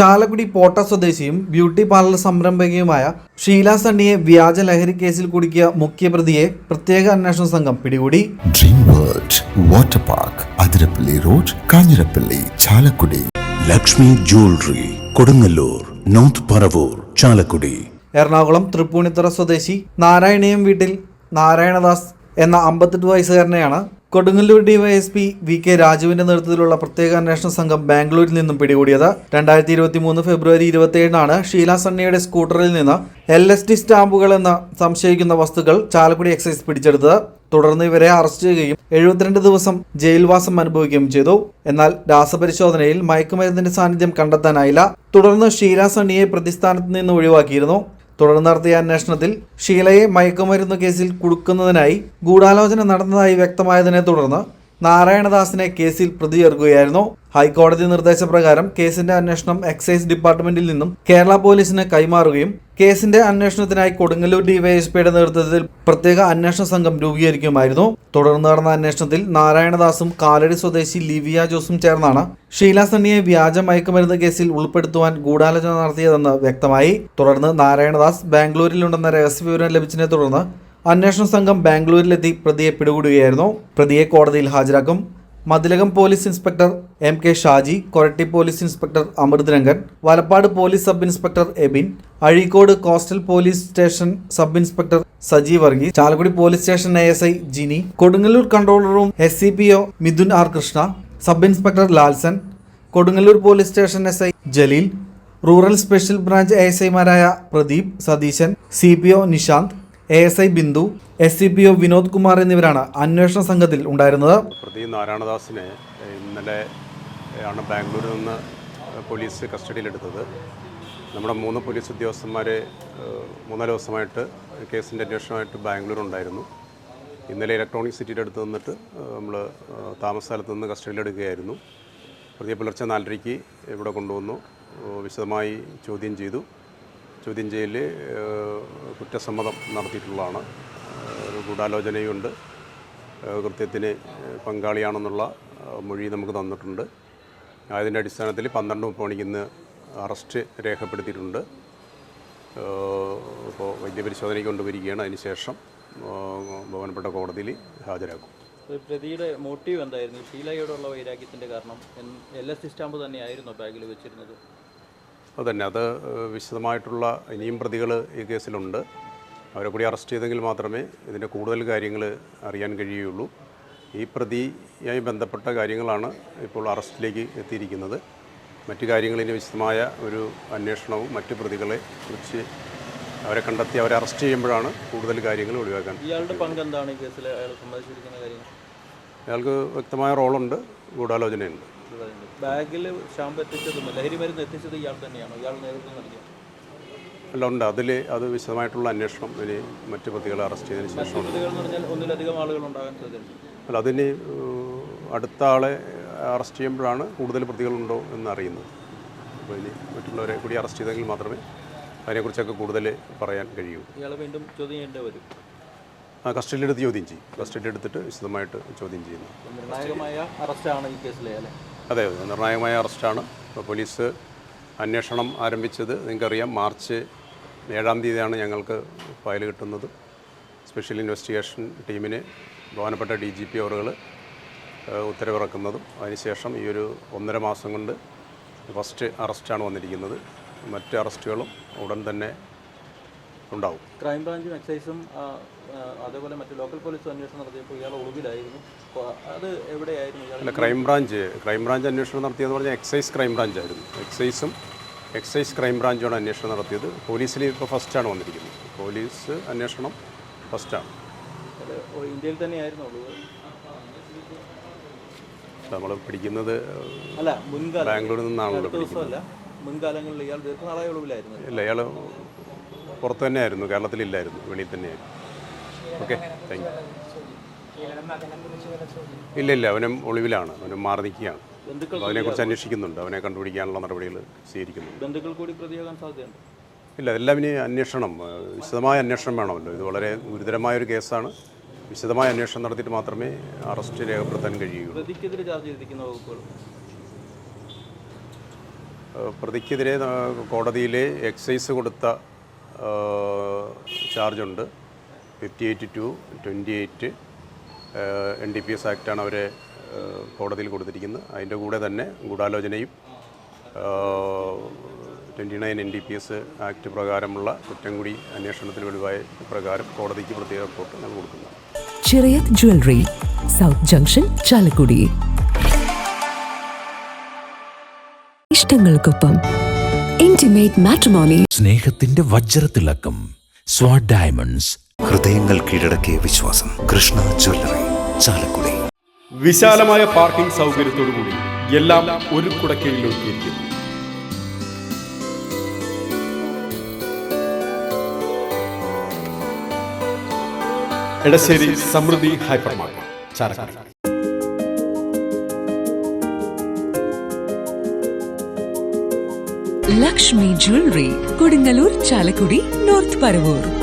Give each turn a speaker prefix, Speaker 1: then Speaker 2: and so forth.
Speaker 1: ചാലക്കുടി പോട്ട സ്വദേശിയും beauty parlour സംരംഭകയുമായ ഷീല സണ്ണിയെ വ്യാജ ലഹരി കേസിൽ കുടുക്കിയ മുഖ്യപ്രതിയെ പ്രത്യേക അന്വേഷണ സംഘം പിടികൂടി.
Speaker 2: Dream World water park Athirappilly road Kanjirappally Chalakudy.
Speaker 3: Lakshmi jewellery Kodungallur north Paravur Chalakudy.
Speaker 1: Ernakulam Thrippunithura സ്വദേശി നാരായണീയം വീട്ടിൽ നാരായണദാസ് എന്ന അമ്പത്തെട്ട് വയസ്സുകാരനെയാണ് കൊടുങ്ങല്ലൂർ ഡിവൈഎസ്പി വി കെ രാജുവിന്റെ നേതൃത്വത്തിലുള്ള പ്രത്യേക അന്വേഷണ സംഘം ബാംഗ്ലൂരിൽ നിന്നും പിടികൂടിയത്. രണ്ടായിരത്തി ഇരുപത്തി മൂന്ന് ഫെബ്രുവരി ഇരുപത്തിയേഴിനാണ് ഷീല സണ്ണിയുടെ സ്കൂട്ടറിൽ നിന്ന് എൽ എസ് ഡി സ്റ്റാമ്പുകൾ എന്ന് സംശയിക്കുന്ന വസ്തുക്കൾ ചാലക്കുടി എക്സൈസ് പിടിച്ചെടുത്തത്. തുടർന്ന് ഇവരെ അറസ്റ്റ് ചെയ്യുകയും എഴുപത്തിരണ്ട് ദിവസം ജയിൽവാസം അനുഭവിക്കുകയും ചെയ്തു. എന്നാൽ രാസപരിശോധനയിൽ മയക്കുമരുന്നിന്റെ സാന്നിധ്യം കണ്ടെത്താനായില്ല. തുടർന്ന് ഷീല സണ്ണിയെ പ്രതിസ്ഥാനത്ത് നിന്ന് ഒഴിവാക്കിയിരുന്നു. തുടർന്ന് നടത്തിയ അന്വേഷണത്തിൽ ഷീലയെ മയക്കുമരുന്ന് കേസിൽ കുടുക്കുന്നതിനായി ഗൂഢാലോചന നടന്നതായി വ്യക്തമായതിനെ തുടർന്ന് നാരായണദാസിനെ കേസിൽ പ്രതി ചേർക്കുകയായിരുന്നു ഹൈക്കോടതി നിർദ്ദേശപ്രകാരം കേസിന്റെ അന്വേഷണം എക്സൈസ് ഡിപ്പാർട്ട്മെന്റിൽ നിന്നും കേരള പോലീസിന് കൈമാറുകയും കേസിന്റെ അന്വേഷണത്തിനായി കൊടുങ്ങല്ലൂർ ഡിവൈഎസ്പിയുടെ നേതൃത്വത്തിൽ പ്രത്യേക അന്വേഷണ സംഘം രൂപീകരിക്കുമായിരുന്നു. തുടർന്ന് നടന്ന അന്വേഷണത്തിൽ നാരായണദാസും കാലടി സ്വദേശി ലിവിയ ജോസും ചേർന്നാണ് ഷീല സണ്ണിയെ വ്യാജ മയക്കുമരുന്ന് കേസിൽ ഉൾപ്പെടുത്തുവാൻ ഗൂഢാലോചന നടത്തിയതെന്ന് വ്യക്തമായി. തുടർന്ന് നാരായണദാസ് ബാംഗ്ലൂരിലുണ്ടെന്ന രഹസ്യവിവരം ലഭിച്ചതിനെ തുടർന്ന് അന്വേഷണ സംഘം ബാംഗ്ലൂരിലെത്തി പ്രതിയെ പിടികൂടുകയായിരുന്നു. പ്രതിയെ കോടതിയിൽ ഹാജരാക്കും. Mathilakam police inspector M K Shaji Koratty police inspector Amrith Amritharangan Valappad police sub inspector Abin Azhikode coastal police station sub inspector Saji Varghese Chalakudy police station A S I Jini Kodungallur കൺട്രോളറും S C P O Mithun R Krishna sub inspector Lalson Kodungallur police station S I Jaleel rural special branch A S ഐമാരായ Pradeep Satheesan C P O Nishanth A S I Bindu S C P O Vinod Kumar എന്നിവരാണ് അന്വേഷണ സംഘത്തിൽ ഉണ്ടായിരുന്നത്.
Speaker 4: പ്രതി നാരായണദാസിനെ ഇന്നലെ ആണ് ബാംഗ്ലൂരിൽ നിന്ന് പോലീസ് കസ്റ്റഡിയിലെടുത്തത്. നമ്മുടെ മൂന്ന് പോലീസ് ഉദ്യോഗസ്ഥന്മാർ മൂന്നാൽ ദിവസമായിട്ട് കേസിന്റെ അന്വേഷണമായിട്ട് ബാംഗ്ലൂർ ഉണ്ടായിരുന്നു. ഇന്നലെ ഇലക്ട്രോണിക് സിറ്റിയുടെ അടുത്ത് നിന്നിട്ട് നമ്മൾ താമസ സ്ഥലത്ത് നിന്ന് കസ്റ്റഡിയിലെടുക്കുകയായിരുന്നു. പ്രതിയെ പുലർച്ചെ നാലരയ്ക്ക് ഇവിടെ കൊണ്ടുവന്നു വിശദമായി ചോദ്യം ചെയ്തു. ചോദ്യം ചെയ്യൽ കുറ്റസമ്മതം നടത്തിയിട്ടുള്ളതാണ്. ഒരു ഗൂഢാലോചനയുണ്ട്. കൃത്യത്തിന് പങ്കാളിയാണെന്നുള്ള മൊഴി നമുക്ക് തന്നിട്ടുണ്ട്. അതിന്റെ അടിസ്ഥാനത്തിൽ പന്ത്രണ്ട് മുപ്പത് മണിക്ക് ഇന്ന് അറസ്റ്റ് രേഖപ്പെടുത്തിയിട്ടുണ്ട്. ഇപ്പോൾ വൈദ്യപരിശോധനയ്ക്ക് കൊണ്ടുവരികയാണ്. അതിന് ശേഷം ഏഹ് ബഹുമാനപ്പെട്ട കോടതിയിൽ ഹാജരാക്കും.
Speaker 5: പ്രതിയുടെ മോട്ടീവ് എന്തായിരുന്നു? ഷീലയോടുള്ള വൈരാഗ്യത്തിന്റെ കാരണം എൽ എസ് സി സ്റ്റാമ്പ് തന്നെയായിരുന്നു ബാഗിൽ വെച്ചിരുന്നത്.
Speaker 4: അതന്നെ. അത് വിശദമായിട്ടുള്ള ഇനിയും പ്രതികൾ ഈ കേസിലുണ്ട്. അവരെ കൂടി അറസ്റ്റ് ചെയ്തെങ്കിൽ മാത്രമേ ഇതിന്റെ കൂടുതൽ കാര്യങ്ങൾ അറിയാൻ കഴിയുകയുള്ളൂ. ഈ പ്രതിയായി ബന്ധപ്പെട്ട കാര്യങ്ങളാണ് ഇപ്പോൾ അറസ്റ്റിലേക്ക് എത്തിയിരിക്കുന്നത്. മറ്റു കാര്യങ്ങളിന് വിശദമായ ഒരു അന്വേഷണവും മറ്റു പ്രതികളെ കുറിച്ച് അവരെ കണ്ടെത്തി അവരെ അറസ്റ്റ് ചെയ്യുമ്പോഴാണ് കൂടുതൽ കാര്യങ്ങൾ ഒഴിവാക്കാൻ
Speaker 5: ഇയാളുടെ പങ്ക് എന്താണ് ഈ കേസിൽ അയാൾ സംബന്ധിച്ചിരിക്കുന്ന കാര്യം
Speaker 4: അയാൾക്ക് വ്യക്തമായ റോളുണ്ട് ഗൂഢാലോചനയുണ്ട്.
Speaker 5: ബാഗിൽ സ്റ്റാമ്പ് എത്തിച്ചതും ലഹരി മരുന്ന് എത്തിച്ചത് ഇയാൾ തന്നെയാണോ? ഇയാൾ നേതൃത്വം നൽകിയത്
Speaker 4: അല്ല ഉണ്ട്. അതിൽ അത് വിശദമായിട്ടുള്ള അന്വേഷണം ഇനി മറ്റു പ്രതികളെ അറസ്റ്റ് ചെയ്തതിന്
Speaker 5: ശേഷം ഒന്നിലധികം ആളുകൾ ഉണ്ടാകാൻ
Speaker 4: അല്ല അതിന് അടുത്ത ആളെ അറസ്റ്റ് ചെയ്യുമ്പോഴാണ് കൂടുതൽ പ്രതികളുണ്ടോ എന്ന് അറിയുന്നത് അപ്പോൾ ഇനി മറ്റുള്ളവരെ കൂടി അറസ്റ്റ് ചെയ്തെങ്കിൽ മാത്രമേ അതിനെക്കുറിച്ചൊക്കെ കൂടുതൽ പറയാൻ കഴിയൂ.
Speaker 5: ഇയാളെ വീണ്ടും ചോദ്യം ചെയ്യേണ്ടി വരും.
Speaker 4: ആ കസ്റ്റഡിയിലെടുത്ത് ചോദ്യം ചെയ്യും. കസ്റ്റഡിയിലെടുത്തിട്ട് വിശദമായിട്ട് ചോദ്യം ചെയ്യുന്നു.
Speaker 5: നിർണായകമായ അറസ്റ്റാണ് ഈ കേസിലെ അല്ലേ?
Speaker 4: അതെ നിർണായകമായ അറസ്റ്റാണ്. ഇപ്പോൾ പോലീസ് അന്വേഷണം ആരംഭിച്ചത് നിങ്ങൾക്കറിയാം മാർച്ച് ഏഴാം തീയതിയാണ് ഞങ്ങൾക്ക് ഫയൽ കിട്ടുന്നത്. സ്പെഷ്യൽ ഇൻവെസ്റ്റിഗേഷൻ ടീമിന് ബഹുമാനപ്പെട്ട ഡി ജി പി അവറുകൾ ഉത്തരവിറക്കുന്നതും. അതിനുശേഷം ഈ ഒരു ഒന്നര മാസം കൊണ്ട് ഫസ്റ്റ് അറസ്റ്റാണ് വന്നിരിക്കുന്നത്. മറ്റ് അറസ്റ്റുകളും ഉടൻ തന്നെ ഉണ്ടാവും.
Speaker 5: ക്രൈംബ്രാഞ്ചും എക്സൈസും അതേപോലെ മറ്റു ലോക്കൽ പോലീസ് അന്വേഷണം നടത്തിയപ്പോൾ ഇയാൾ ഒളിവിലായിരുന്നു. അത് എവിടെയായിരുന്നു
Speaker 4: അല്ല ക്രൈംബ്രാഞ്ച് ക്രൈംബ്രാഞ്ച് അന്വേഷണം നടത്തിയെന്ന് പറഞ്ഞാൽ എക്സൈസ് ക്രൈംബ്രാഞ്ച് ആയിരുന്നു. എക്സൈസും എക്സൈസ് ക്രൈംബ്രാഞ്ചുമാണ് അന്വേഷണം നടത്തിയത്. പോലീസിൽ ഇപ്പോൾ ഫസ്റ്റാണ് വന്നിരിക്കുന്നത്. പോലീസ് അന്വേഷണം ഫസ്റ്റാണ്
Speaker 5: ഇന്ത്യയിൽ തന്നെയായിരുന്നു
Speaker 4: നമ്മൾ പിടിക്കുന്നത്
Speaker 5: അല്ല
Speaker 4: ബാംഗ്ലൂരിൽ നിന്നാണല്ലോ
Speaker 5: അടുത്ത ദിവസമല്ല മുൻകാലങ്ങളിൽ ഇയാൾ ദീർഘനാളായ ഒളിവിലായിരുന്നു
Speaker 4: ഇല്ല ഇയാൾ പുറത്ത് തന്നെയായിരുന്നു കേരളത്തിലില്ലായിരുന്നു വെളിയിൽ തന്നെയായിരുന്നു. ഓക്കെ താങ്ക് യു ഇല്ല ഇല്ല അവനും ഒളിവിലാണ് അവനും മാറി നിൽക്കുകയാണ്. അതിനെക്കുറിച്ച് അന്വേഷിക്കുന്നുണ്ട് അവനെ കണ്ടുപിടിക്കാനുള്ള നടപടികൾ സ്വീകരിക്കുന്നുണ്ട്.
Speaker 5: ബന്ധുക്കൾ കൂടി പ്രതിയാകാൻ സാധ്യതയുണ്ട്?
Speaker 4: ഇല്ല അതെല്ലാം ഇനി അന്വേഷണം വിശദമായ അന്വേഷണം വേണമല്ലോ. ഇത് വളരെ ഗുരുതരമായ ഒരു കേസാണ്. വിശദമായ അന്വേഷണം നടത്തിയിട്ട് മാത്രമേ അറസ്റ്റ് രേഖപ്പെടുത്താൻ കഴിയുകയുള്ളൂ.
Speaker 5: പ്രതിക്കെതിരെ
Speaker 4: കോടതിയിലെ എക്സൈസ് കൊടുത്ത ചാർജുണ്ട്. Fifty eight two twenty eight N D P S ആക്റ്റാണ് അവരെ കോടതിയിൽ കൊടുത്തിരിക്കുന്നത്. അതിന്റെ കൂടെ തന്നെ ഗൂഢാലോചനയും twenty nine N D P S act പ്രകാരമുള്ള കുറ്റം കൂടി അന്വേഷണത്തിൽ വെളിവായ പ്രകാരം കോടതിക്ക് പ്രത്യേക റിപ്പോർട്ട് ഞങ്ങൾ കൊടുക്കുന്നു.
Speaker 6: ചെറിയത് ജ്വല്ലറി സൗത്ത് ജംഗ്ഷൻ ചാലക്കുടി. ഇഷ്ടങ്ങൾക്കൊപ്പം
Speaker 3: സ്നേഹത്തിന്റെ വജ്രത്തിളക്കം സ്വാഡ് ഡയമണ്ട്സ്
Speaker 7: ഹൃദയങ്ങൾ കീഴടക്കിയ വിശ്വാസം കൃഷ്ണ ജ്വല്ലറി ചാലക്കുടി.
Speaker 8: വിശാലമായ പാർക്കിംഗ് സൗകര്യത്തോടുകൂടി എല്ലാം ഒരു കുടക്കീഴിൽ Edassery Samruddhi hypermarket Chalakudy.
Speaker 6: Lakshmi jewellery Kodungallur Chalakudy north Paravur.